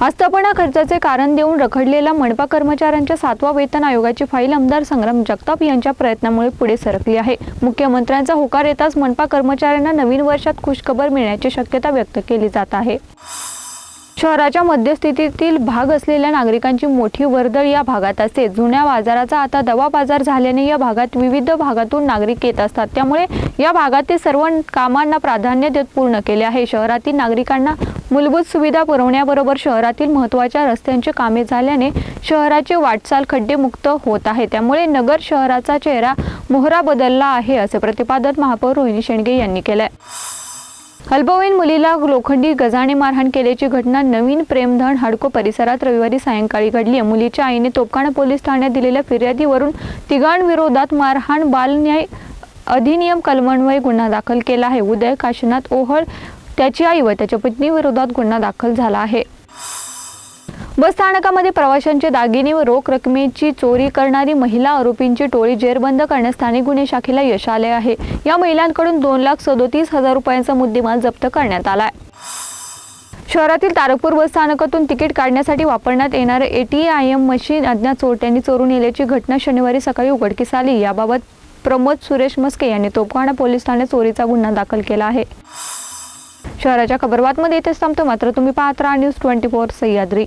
आस्थापना खर्चाचे कारण देऊन रखडलेल्या मनपा कर्मचाऱ्यांच्या सातवा वेतन आयोगाची फाईल आमदार संग्राम जगताप यांच्या प्रयत्नामुळे पुढे सरकली आहे. मुख्यमंत्र्यांचा होकार येताच मनपा कर्मचाऱ्यांना नवीन वर्षात खुशखबर मिळण्याची शक्यता व्यक्त केली जात आहे. शहराच्या मध्यस्थितीतील भाग असलेल्या नागरिकांची मोठी वर्दळ या भागात असते. जुन्या बाजाराचा आता दवा बाजार झाल्याने या भागात विविध भागातून नागरिक येत असतात. त्यामुळे या भागातील सर्व कामांना प्राधान्य देत पूर्ण केले आहे. शहरातील नागरिकांना मूलभूत सुविधा पुरवण्याबरोबर शहरातील महत्त्वाच्या रस्त्यांची कामे झाल्याने शहराची वाटचाल खड्डेमुक्त होत आहे. त्यामुळे नगर शहराचा चेहरा मोहरा बदलला आहे असे प्रतिपादन महापौर रोहिणी शेंडगे यांनी केलंय. अल्पवयीन मुलीला लोखंडी गजाने मारहाण केल्याची घटना नवीन प्रेमधन हाडको परिसरात रविवारी सायंकाळी घडली. आहे मुलीच्या आईने तोपखाना पोलीस ठाण्यात दिलेल्या फिर्यादीवरून तिघांविरोधात मारहाण बालन्याय अधिनियम कलमन्वये गुन्हा दाखल केला आहे. उदय काशीनाथ ओहळ त्याची आई व त्याच्या पत्नीविरोधात गुन्हा दाखल झाला आहे. बस स्थानकामध्ये प्रवाशांचे दागिने व रोख रकमेची चोरी करणारी महिला आरोपींची टोळी जेरबंद करण्यास स्थानिक गुन्हे शाखेला यश आले आहे. या महिलांकडून दोन लाख सदोतीस हजार रुपयांचा मुद्देमाल जप्त करण्यात आला शहरातील तारकपूर बस स्थानकातून तिकीट काढण्यासाठी वापरण्यात येणारे एटीआयएम मशीन अज्ञात चोरट्यांनी चोरून नेल्याची घटना शनिवारी सकाळी उघडकीस आली. याबाबत प्रमोद सुरेश मस्के यांनी तोपखाना पोलीस ठाण्यात चोरीचा गुन्हा दाखल केला आहे. शहराच्या खबरबातमध्ये इथेच थांबतो. मात्र तुम्ही पाहत राहा news twenty four Sahyadri.